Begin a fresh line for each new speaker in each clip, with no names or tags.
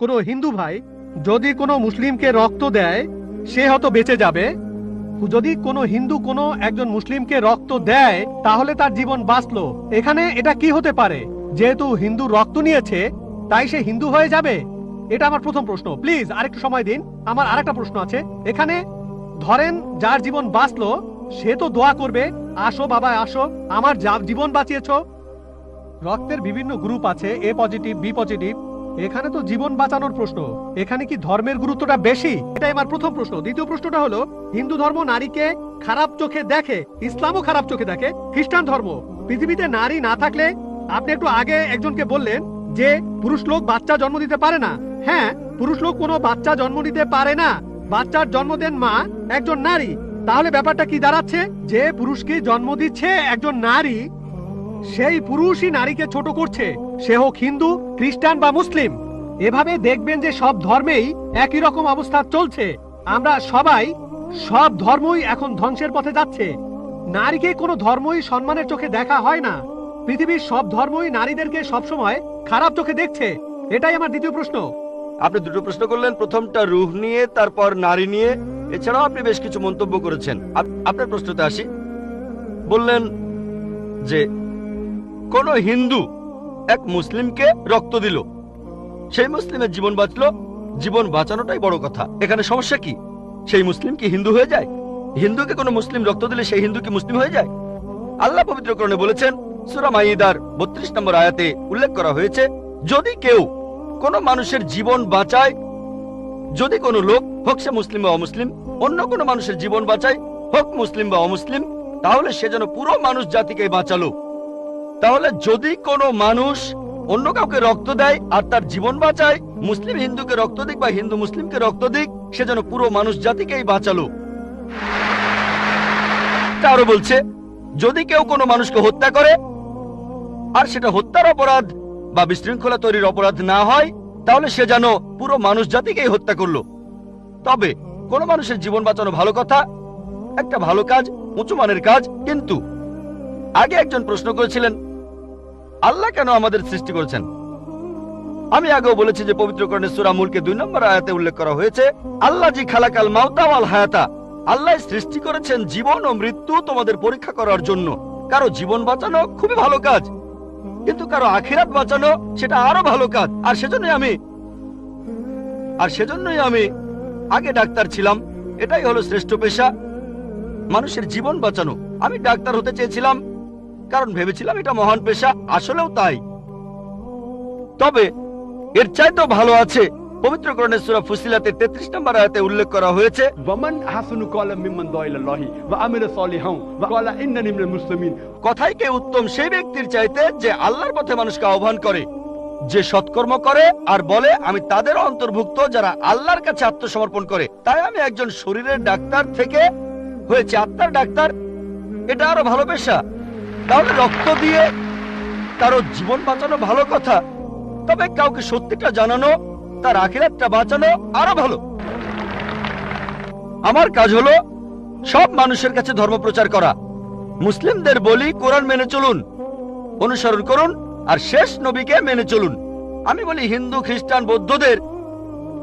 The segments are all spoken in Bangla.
কোনো হিন্দু ভাই যদি কোনো মুসলিমকে রক্ত দেয়, সে হয়তো বেঁচে যাবে। যদি কোনো হিন্দু কোনো একজন মুসলিমকে রক্ত দেয়, তাহলে তার জীবন বাঁচলো। এখানে এটা কি হতে পারে? যেহেতু হিন্দু রক্ত নিয়েছে, তাই সে হিন্দু হয়ে যাবে? এটা আমার প্রথম প্রশ্ন। প্লিজ, আরেকটু সময় দিন। আমার আরেকটা প্রশ্ন আছে। এখানে ধরেন যার জীবন বাঁচলো, সে তো দোয়া করবে, আসো বাবা, আসো, আমার যা- জীবন বাঁচিয়েছো। রক্তের বিভিন্ন গ্রুপ আছে, এ পজিটিভ, বি পজিটিভ। এখানে তো জীবন বাঁচানোর প্রশ্ন। এখানে কি ধর্মের গুরুত্বটা বেশি? এটাই আমার প্রথম প্রশ্ন। দ্বিতীয় প্রশ্নটা হলো, হিন্দু ধর্ম নারীকে খারাপ চোখে দেখে, ইসলামও খারাপ চোখে দেখে, খ্রিস্টান ধর্ম। পৃথিবীতে নারী না থাকলে আপনি একটু আগে একজনকে বললেন যে, পুরুষ লোক বাচ্চা জন্ম দিতে পারে না। হ্যাঁ পুরুষ লোক কোনো বাচ্চা জন্ম দিতে পারে না। বাচ্চার জন্ম দেন মা, একজন নারী। তাহলে ব্যাপারটা কি দাঁড়াচ্ছে? যে পুরুষকে জন্ম দিচ্ছে একজন নারী সেই পুরুষই নারীকে ছোট করছে। সে হোক হিন্দু, খ্রিস্টান বা মুসলিম। এভাবে দেখবেন যে সব ধর্মেই একই রকম অবস্থা চলছে। আমরা সবাই সব ধর্মই এখন ধ্বংসের পথে যাচ্ছে। নারীকে কোনো ধর্মই সম্মানের চোখে দেখা হয় না। পৃথিবীর সব ধর্মই নারীদেরকে সবসময় খারাপ চোখে দেখছে। এটাই আমার দ্বিতীয় প্রশ্ন।
আপনি দুটো প্রশ্ন করলেন, প্রথমটা রুহ নিয়ে, তারপর নারী নিয়ে। এছাড়াও আপনি বেশ কিছু মন্তব্য করেছেন। আপনার প্রশ্নতে আসি। বললেন যে কোন হিন্দু এক মুসলিমকে রক্ত দিল। সেই মুসলিমের জীবন বাঁচলো। জীবন বাঁচানোটাই বড় কথা। এখানে সমস্যা কি? সেই মুসলিম কি হিন্দু হয়ে যায়? হিন্দুকে কোনো মুসলিম রক্ত দিলে সেই হিন্দু কি মুসলিম হয়ে যায়? আল্লাহ পবিত্রকরণে বলেছেন, সুরা মাইদার বত্রিশ নম্বর আয়াতে উল্লেখ করা হয়েছে, যদি কেউ কোনো মানুষের জীবন বাঁচায়, যদি কোনো লোক হোক সে মুসলিম বা অমুসলিম, অন্য কোনো মানুষের জীবন বাঁচায়, হোক মুসলিম বা অমুসলিম, তাহলে সে যেন পুরো মানুষ জাতিকে বাঁচালো। তাহলে যদি কোনো মানুষ অন্য কাউকে রক্ত দেয় আর তার জীবন বাঁচায়, মুসলিম হিন্দুকে রক্ত দিক বা হিন্দু মুসলিমকে রক্ত দিক, সে যেন পুরো মানুষ জাতিকেই বাঁচালো। আরও বলছে, যদি কেউ কোনো মানুষকে হত্যা করে আর সেটা হত্যার অপরাধ বা বিশৃঙ্খলা তৈরির অপরাধ না হয়, তাহলে সে যেন পুরো মানুষ জাতিকেই হত্যা করল। তবে কোন মানুষের জীবন বাঁচানো ভালো কথা, একটা ভালো কাজ, উঁচু মানের কাজ, কিন্তু আগে একজন প্রশ্ন করেছিলেন আল্লাহ কেন আমাদের সৃষ্টি করেছেন? আমি আগেও বলেছি যে পবিত্রকরণের সূরা মুলকে দুই নম্বর আয়াতে উল্লেখ করা হয়েছে, আল্লাহ জি খালাকাল মাউতা ওয়াল হায়াতা। আল্লাহ সৃষ্টি করেছেন জীবন ও মৃত্যু তোমাদের পরীক্ষা করার জন্য। কারও জীবন বাঁচানো খুবই ভালো কাজ, কিন্তু কারও আখিরাত বাঁচানো সেটা আরও ভালো কাজ। আর সেজন্যই আমি, আর সেজন্যই আমি আগে ডাক্তার ছিলাম, এটাই হলো শ্রেষ্ঠ পেশা, মানুষের জীবন বাঁচানো। আমি ডাক্তার হতে চেয়েছিলাম কারণ ভেবেছিলাম এটা মহান পেশা আসলেও তাই। তবে এর চাইতেও ভালো আছে পবিত্র কোরআনের সূরা ফুসিলাতে 33 নম্বর আয়তে উল্লেখ করা হয়েছে কথাই কে উত্তম সেই ব্যক্তির চাইতে যে আল্লাহর পথে মানুষকে আহ্বান করে যে সৎকর্ম করে আর বলে আমি তাদের অন্তর্ভুক্ত যারা আল্লাহর কাছে আত্মসমর্পণ করে। তাই আমি একজন শরীরের ডাক্তার থেকে হয়েছে আত্মার ডাক্তার। এটা আরও ভালো পেশা। তাহলে রক্ত দিয়ে কারও জীবন বাঁচানো ভালো কথা। তবে কাউকে সত্যিটা জানানো, তার আখিরাতটা বাঁচানো আরও ভালো। আমার কাজ হলো সব মানুষের কাছে ধর্ম প্রচার করা। মুসলিমদের বলি কোরআন মেনে চলুন, অনুসরণ করুন, আর শেষ নবীকে মেনে চলুন। আমি বলি হিন্দু, খ্রিস্টান, বৌদ্ধদের,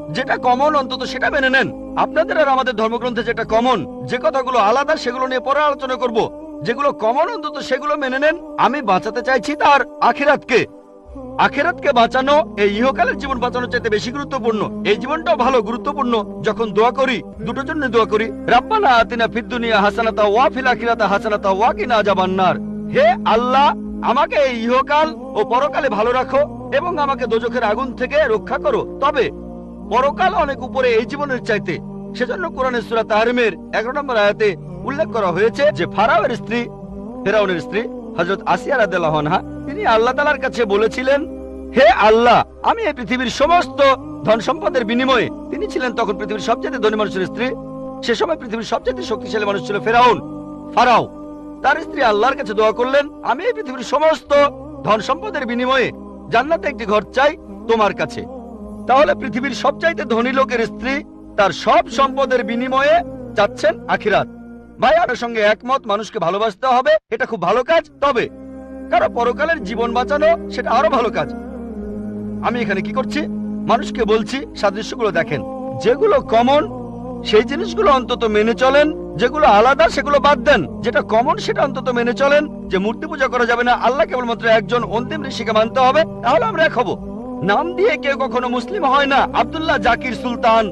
যেটা কমন অন্তত সেটা মেনে নেন। আপনাদের আর আমাদের ধর্মগ্রন্থে যেটা কমন যে কথাগুলো আলাদা, সেগুলো নিয়ে পরে আলোচনা করব। যেগুলো কমন অন্তত সেগুলো মেনে নেন। আমি বাঁচাতে চাইছি তার আখিরাতকে। আখেরাতকে বাঁচানো, এই ইহকালের জীবন বাঁচানোর চাইতে বেশি গুরুত্বপূর্ণ। এই জীবনটাও ভালো, গুরুত্বপূর্ণ। যখন দোয়া করি, দুটোর জন্য দোয়া করি, রাব্বানা আতিনা ফিদ দুনিয়া হাসানাতা ওয়া ফিল আখিরাতা হাসানাতা ওয়া কিনা আযাবান্নার হে আল্লাহ, আমাকে এই ইহকাল ও পরকালে ভালো রাখো এবং আমাকে দোজখের আগুন থেকে রক্ষা করো। তবে পরকাল অনেক উপরে এই জীবনের চাইতে। সেজন্য কোরআনের সূরা তাহরিমের 11 নম্বর আয়াতে উল্লেখ করা হয়েছে যে ফারাওয়ের স্ত্রী, ফেরাউনের স্ত্রী, হযরত আসিয়া রাদিয়াল্লাহু তিনি আল্লাহ তাআলার কাছে বলেছিলেন, হে আল্লাহ, আমি এই পৃথিবীর সমস্ত ধন সম্পদের বিনিময়ে তিনি ছিলেন তখন পৃথিবীর সবচেয়ে ধনী মানুষের স্ত্রী। সে সময় পৃথিবীর সবচেয়ে শক্তিশালী মানুষ ছিল ফেরাউন, ফারাও। তার স্ত্রী আল্লাহর কাছে দোয়া করলেন, আমি এই পৃথিবীর সমস্ত ধন সম্পদের বিনিময়ে জান্নাতে একটি ঘর চাই তোমার কাছে। তাহলে পৃথিবীর সবচাইতে ধনী লোকের স্ত্রী তার সব সম্পদের বিনিময়ে চাচ্ছেন আখিরাত। ভাই, আপনার সঙ্গে একমত, মানুষকে ভালোবাসতে হবে, এটা খুব ভালো কাজ, তবে কারও পরকালের জীবন বাঁচানো, সেটা আরও ভালো কাজ। আমি এখানে কি করছি? মানুষকে বলছি, সাদৃশ্যগুলো দেখেন। যেগুলো কমন সেই জিনিসগুলো অন্তত মেনে চলেন, যেগুলো আলাদা, সেগুলো বাদ দেন। যেটা কমন সেটা অন্তত মেনে চলেন, যে মূর্তি পূজা করা যাবে না, আল্লাহ কেবলমাত্র একজন অন্তিম ঋষিকে মানতে হবে, তাহলে আমরা এক হব। নাম দিয়ে কেউ কখনো মুসলিম হয় না, আবদুল্লাহ জাকির সুলতান।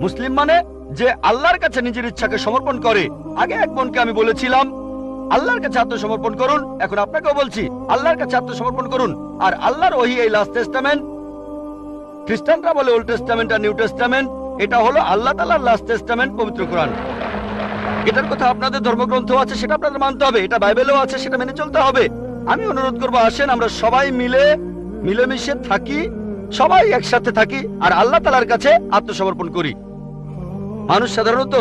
মুসলিম মানে যে আল্লাহর কাছে নিজের ইচ্ছাকে সমর্পণ করে। আগে এক বোনকে আমি বলেছিলাম, আল্লাহর কাছে আত্মসমর্পণ করুন, এখন আপনাকেও বলছি, আল্লাহর কাছে আত্মসমর্পণ করুন। আর আল্লাহর ওহি এই লাস্ট টেস্টামেন্ট খ্রিস্টানরা বলে ওল্ড টেস্টামেন্ট আর নিউ টেস্টামেন্ট এটা হলো আল্লাহ তালার লাস্ট টেস্টামেন্ট পবিত্র কোরআন। এটার কথা আপনাদের ধর্মগ্রন্থ আছে, সেটা আপনাদের মানতে হবে, এটা বাইবেলেও আছে, সেটা মেনে চলতে হবে। আমি অনুরোধ করব, আসেন, আমরা সবাই মিলে, মিলেমিশে থাকি, সবাই একসাথে থাকি, আর আল্লাহ তালার কাছে আত্মসমর্পণ করি। মানুষ সাধারণত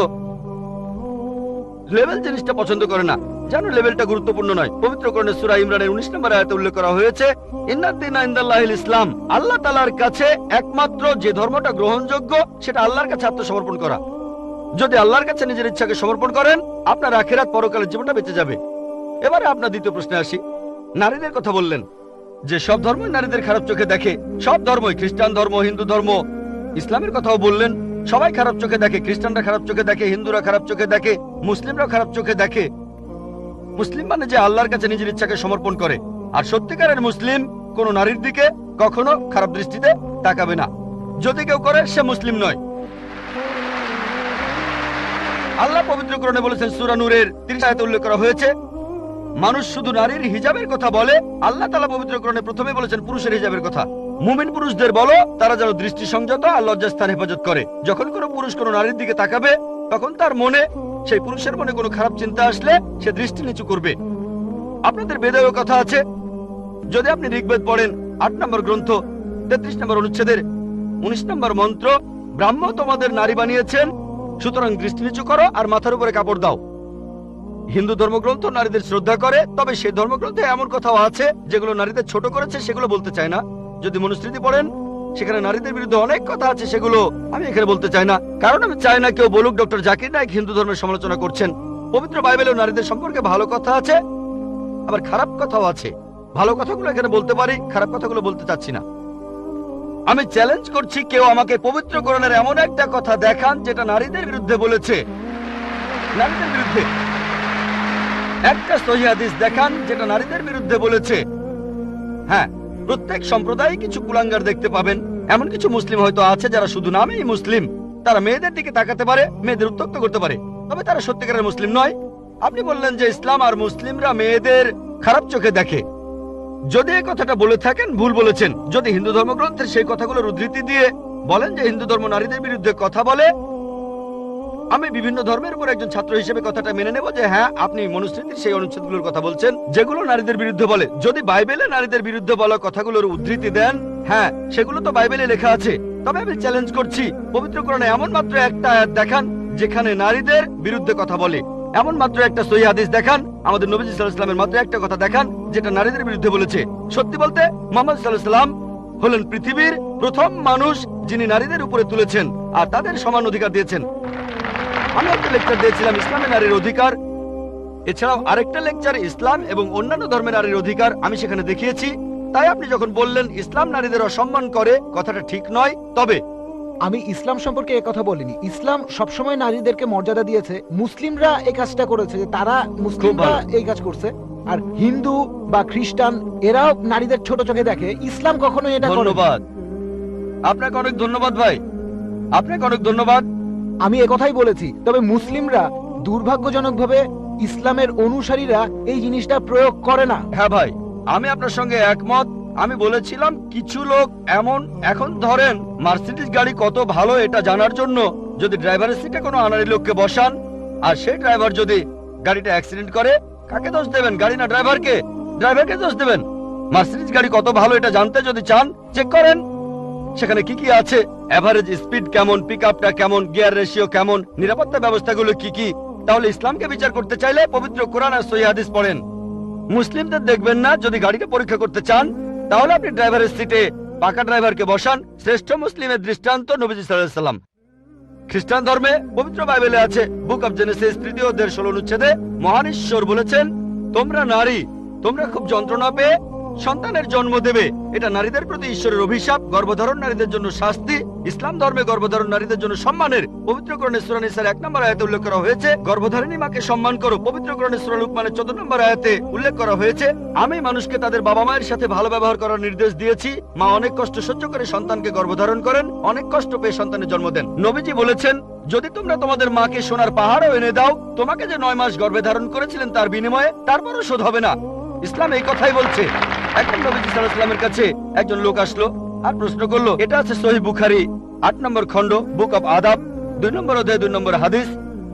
লেভেল জিনিসটা পছন্দ করে না। জানো লেভেলটা গুরুত্বপূর্ণ নয়। পবিত্র করণে সুরা ইমরানের উনিশ নম্বর আয়াতে উল্লেখ করা হয়েছে ইসলাম। আল্লাহ তালার কাছে একমাত্র যে ধর্মটা গ্রহণযোগ্য, সেটা আল্লাহর কাছে আত্মসমর্পণ করা। যদি আল্লাহর কাছে নিজের ইচ্ছাকে সমর্পণ করেন, আপনার আখেরাত পরকালের জীবনটা বেঁচে যাবে। এবারে আপনার দ্বিতীয় প্রশ্নে আসি। নারীদের কথা বললেন যে, সব ধর্মই নারীদের খারাপ চোখে দেখে। সব ধর্মই খ্রিস্টান ধর্ম, হিন্দু ধর্ম। ইসলামের কথাও বললেন সবাই খারাপ চোখে দেখে, খ্রিস্টানরা খারাপ চোখে দেখে, হিন্দুরা খারাপ চোখে দেখে মুসলিমরা খারাপ চোখে দেখে। মুসলিম মানে যে আল্লাহর কাছে নিজের ইচ্ছাকে সমর্পণ করে। আর সত্যিকারের মুসলিম কোন নারীর দিকে কখনো খারাপ দৃষ্টিতে তাকাবে না। যদি কেউ করে, সে মুসলিম নয়। আল্লাহ পবিত্র পবিত্রকরণে বলেছেন সুরানুরের নূরের 30 উল্লেখ করা হয়েছে, মানুষ শুধু নারীর হিজাবের কথা বলে, আল্লাহ তালা পবিত্র পবিত্রকরণে প্রথমে বলেছেন পুরুষের হিজাবের কথা। মুমিন পুরুষদের বলো, তারা যেন দৃষ্টি সংযত আর লজ্জাস্থান হেফাজত করে। যখন কোনো পুরুষ কোনো নারীর দিকে তাকাবে, তখন তার মনে, সেই পুরুষের মনে কোনো খারাপ চিন্তা আসলে সে দৃষ্টি নিচু করবে। আপনাদের বেদেও কথা আছে, যদি আপনি ঋগ্বেদ পড়েন, আট নম্বর গ্রন্থ, তেত্রিশ নম্বর অনুচ্ছেদের, উনিশ নম্বর মন্ত্র, ব্রাহ্ম তোমাদের নারী বানিয়েছেন, সুতরাং দৃষ্টি নিচু করো আর মাথার উপরে কাপড় দাও। হিন্দু ধর্মগ্রন্থ নারীদের শ্রদ্ধা করে, তবে সেই ধর্মগ্রন্থে এমন কথাও আছে, যেগুলো নারীদের ছোট করেছে, সেগুলো বলতে চায় না। যদি মনুস্মৃতি পড়েন, সেখানে নারীদের বিরুদ্ধে অনেক কথা আছে, সেগুলো আমি এখানে বলতে চাই না। কারণ আমি চাই না কেউ বলুক, ডক্টর জাকির নায়ক হিন্দু ধর্মের সমালোচনা করছেন। পবিত্র বাইবেলেও নারীদের সম্পর্কে ভালো কথা আছে, আবার খারাপ কথাও আছে। ভালো কথাগুলো এখানে বলতে পারি, খারাপ কথাগুলো বলতে চাচ্ছি না। আমি চ্যালেঞ্জ করছি, কেউ আমাকে পবিত্র করণের এমন একটা কথা দেখান, যেটা নারীদের বিরুদ্ধে বলেছে। নারীদের বিরুদ্ধে। একটা সহি হাদিস দেখান, যেটা নারীদের বিরুদ্ধে বলেছে। হ্যাঁ প্রত্যেক সম্প্রদায়ে কিছু কুলাঙ্গার দেখতে পাবেন। এমন কিছু মুসলিম হয়তো আছে যারা শুধু নামেই মুসলিম। তারা মেয়েদের দিকে তাকাতে পারে, মেয়েদের উত্তক্ত করতে পারে। তবে তারা সত্যিকারের মুসলিম নয়। আপনি বললেন যে ইসলাম আর মুসলিমরা মেয়েদের খারাপ চোখে দেখে। যদি এই কথাটা বলে থাকেন, ভুল বলেছেন। যদি হিন্দু ধর্মগ্রন্থের সেই কথাগুলোর উদ্ধৃতি দিয়ে বলেন যে হিন্দু ধর্ম নারীদের বিরুদ্ধে কথা বলে আমি বিভিন্ন ধর্মের উপর একজন ছাত্র হিসেবে কথাটা মেনে নেব যে হ্যাঁ আপনি মনুস্মৃতির সেই অনুচ্ছেদগুলোর কথা বলছেন, যেগুলো নারীদের বিরুদ্ধে বলে। যদি বাইবেলে নারীদের বিরুদ্ধে বলা কথাগুলোর উদ্ধৃতি দেন হ্যাঁ সেগুলো তো বাইবেলে লেখা আছে। তবে আমি চ্যালেঞ্জ করছি, পবিত্র কোরআনে এমন মাত্র একটা আয়াত দেখান, যেখানে নারীদের বিরুদ্ধে কথা বলে। এমন মাত্র একটা সহি হাদিস দেখান, আমাদের নবী সাল্লাল্লাহু আলাইহি সাল্লামের মাত্র একটা কথা দেখান, যেটা নারীদের বিরুদ্ধে বলেছে। সত্যি বলতে, মোহাম্মদ সাল্লাম হলেন পৃথিবীর প্রথম মানুষ যিনি নারীদের উপরে তুলেছেন, আর তাদের সমান অধিকার দিয়েছেন। আমি একটা লেকচার দিয়েছিলাম ইসলামে নারীর অধিকার। এছাড়াও আরেকটা লেকচার ইসলাম এবং অন্যান্য ধর্মের নারীর অধিকার আমি সেখানে দেখিয়েছি। তাই আপনি যখন বললেন ইসলাম নারীদের অসম্মান করে কথাটা ঠিক নয় তবে
আমি ইসলাম সম্পর্কে কথা বলিনি। ইসলাম সবসময় নারীদেরকে মর্যাদা দিয়েছে। মুসলিমরা এই কাজটা করেছে যে তারা মুসলিমরা এই কাজ করছে। আর হিন্দু বা খ্রিস্টান এরাও নারীদের ছোট চোখে দেখে। ইসলাম কখনো এটা
ধন্যবাদ। আপনাকে অনেক ধন্যবাদ ভাই। আপনাকে অনেক ধন্যবাদ।
আমি এ কথাই বলেছি, তবে মুসলিমরা দুর্ভাগ্যজনকভাবে ইসলামের অনুসারীরা এই জিনিসটা প্রয়োগ করে না।
হ্যাঁ ভাই, আমি আপনার সঙ্গে একমত। আমি বলেছিলাম, কিছু লোক এমন, এখন ধরেন, মার্সিডিজ গাড়ি কত ভালো এটা জানার জন্য যদি ড্রাইভারের সিটে কোনো আনারি লোককে বসান, আর সেই ড্রাইভার যদি গাড়িটা অ্যাক্সিডেন্ট করে, কাকে দোষ দেবেন? গাড়ি না ড্রাইভারকে? ড্রাইভারকে দোষ দেবেন? মার্সিডিজ গাড়ি কত ভালো এটা জানতে যদি চান, চেক করেন। সেখানে কি কি আছে? এভারেজ স্পিড কেমন পিক কেমন গিয়ার রেশিও কেমন, নিরাপত্তা ব্যবস্থাগুলো কি কি? তাহলে ইসলামকে বিচার করতে চাইলে পবিত্র কোরআন আর সহি হাদিস পড়েন। মুসলিমদের দেখবেন না, যদি গাড়িটা পরীক্ষা করতে চান, তাহলে আপনি ড্রাইভারের সিটে পাকা ড্রাইভারকে বসান, শ্রেষ্ঠ মুসলিমের দৃষ্টান্ত নবীজি সাল্লাম। খ্রিস্টান ধর্মে পবিত্র বাইবেলে আছে বুক অফ জেনেসিস তৃতীয় অধ্যায়ের ষোলো অনুচ্ছেদে মহান ঈশ্বর বলেছেন, তোমরা নারী, তোমরা খুব যন্ত্রণা পেয়ে সন্তানের জন্ম দেবে। এটা নারীদের প্রতি ঈশ্বরের অভিশাপ, গর্ভধারণ নারীদের জন্য শাস্তি ইসলাম ধর্মে গর্ভধারণ নারীদের জন্য সম্মানের পবিত্র করণে সুরানিসার এক নম্বর আয়াতে উল্লেখ করা হয়েছে, গর্ভধারিণী মাকে সম্মান করো। পবিত্র করণে সুরা লুকমানের চোদ্দ নম্বর আয়াতে উল্লেখ করা হয়েছে, আমি মানুষকে তাদের বাবা মায়ের সাথে ভালো ব্যবহার করার নির্দেশ দিয়েছি। মা অনেক কষ্ট সহ্য করে সন্তানকে গর্ভধারণ করেন, অনেক কষ্ট পেয়ে সন্তানের জন্ম দেন। নবীজি বলেছেন, যদি তোমরা তোমাদের মাকে সোনার পাহাড়ও এনে দাও, তোমাকে যে নয় মাস গর্ভে ধারণ করেছিলেন তার বিনিময়ে তারপরও শোধ হবে না। ইসলাম এই কথাই বলছে। একজন নবীজি সাল্লামের কাছে একজন লোক আসলো আর প্রশ্ন করল, এটা আছে সহি বুখারি, আট নম্বর খণ্ড বুক অব আদাব দুই নম্বর অধ্যায়, দুই নম্বর হাদিস।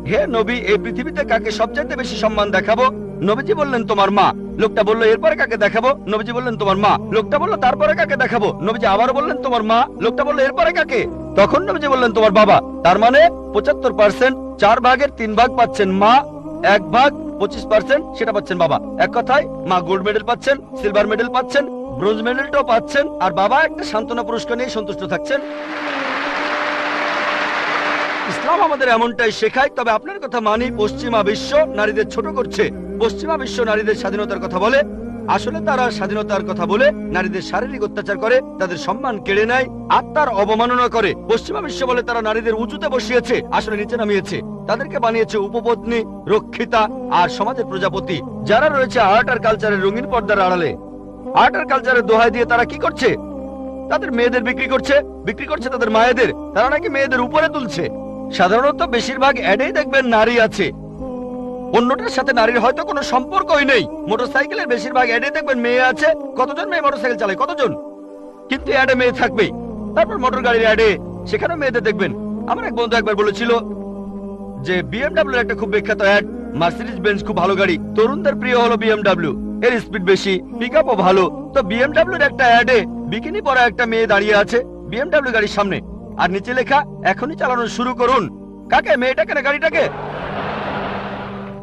হে নবী, এই পৃথিবীতে কাকে সবচাইতে বেশি সম্মান দেখাবো? নবীজি বললেন, তোমার মা। লোকটা বলল, এরপরে কাকে দেখাবো? নবীজি বললেন, তোমার মা। লোকটা বলল, তারপরে কাকে দেখাবো? নবীজি আবারও বললেন, তোমার মা। লোকটা বলল, এরপরে কাকে? তখন নবীজি বললেন, তোমার বাবা। তার মানে পঁচাত্তর পার্সেন্ট চার ভাগের তিন ভাগ পাচ্ছেন মা, এক ভাগ পঁচিশ পার্সেন্ট সেটা পাচ্ছেন বাবা। এক কথায়, মা গোল্ড মেডেল পাচ্ছেন সিলভার মেডেল পাচ্ছেন ব্রোঞ্জ মেডেলটাও পাচ্ছেন, আর বাবা একটা সান্ত্বনা পুরস্কার নিয়ে সন্তুষ্ট থাকছেন। ইসলাম আমাদের এমনটাই শেখায়, তবে আপনার কথা মানি পশ্চিমা বিশ্ব নারীদের ছোট করছে। পশ্চিমা বিশ্ব নারীদের স্বাধীনতার কথা বলে, আসলে তারা স্বাধীনতার কথা বলে নারীদের শারীরিক অত্যাচার করে, তাদের সম্মান কেড়ে নেয় আত্মার অবমাননা করে। পশ্চিমা বিশ্ব বলে তারা নারীদের উঁচুতে বসিয়েছে, আসলে নিচে নামিয়েছে। তাদেরকে বানিয়েছে উপপত্নী, রক্ষিতা, আর সমাজের প্রজাপতি, যারা রয়েছে আর্ট আর কালচারের রঙিন পর্দার আড়ালে। আর্ট আর কালচারের দোহাই দিয়ে তারা কি করছে? তাদের মেয়েদের বিক্রি করছে বিক্রি করছে তাদের মায়েদের, তারা নাকি মেয়েদের উপরে তুলছে। সাধারণত বেশিরভাগ অ্যাডেই দেখবেন নারী আছে। অন্যটার সাথে নারীর হয়তো কোনো সম্পর্কই নেই। মোটরসাইকেলের বেশিরভাগ অ্যাডে দেখবেন মেয়ে আছে, কতজন মেয়ে মোটরসাইকেল চালায়? কতজন? কিন্তু অ্যাডে মেয়ে থাকবেই। তারপর মোটর গাড়ির অ্যাডে, সেখানেও মেয়েদের দেখবেন। আমার এক বন্ধু একবার বলেছিল যে বিএমডাব্লিউ একটা খুব বিখ্যাত অ্যাড মার্সিডিজ বেঞ্চ খুব ভালো গাড়ি। তরুণদের প্রিয় হলো বিএমডাব্লিউ এর স্পিড বেশি পিক আপও ভালো। তো বিএমডাব্লিউর একটা অ্যাডে বিকিনি পরা একটা মেয়ে দাঁড়িয়ে আছে বিএমডাব্লিউ গাড়ির সামনে। আর নিচে লেখা, এখনই চালানো শুরু করুন। কাকে, মেয়েটাকে না গাড়িটাকে?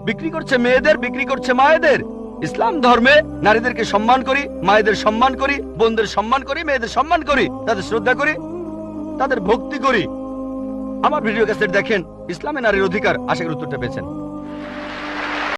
বিক্রি করছে মেয়েদের, বিক্রি করছে মায়েদের। ইসলাম ধর্মে নারীদেরকে সম্মান করি, মায়েদের সম্মান করি, বোনদের সম্মান করি, মেয়েদের সম্মান করি, তাদের শ্রদ্ধা করি, তাদের ভক্তি করি। আমার ভিডিও ক্যাসেট দেখেন, ইসলামে নারীর অধিকার। আশা করি উত্তরটা পেয়েছেন।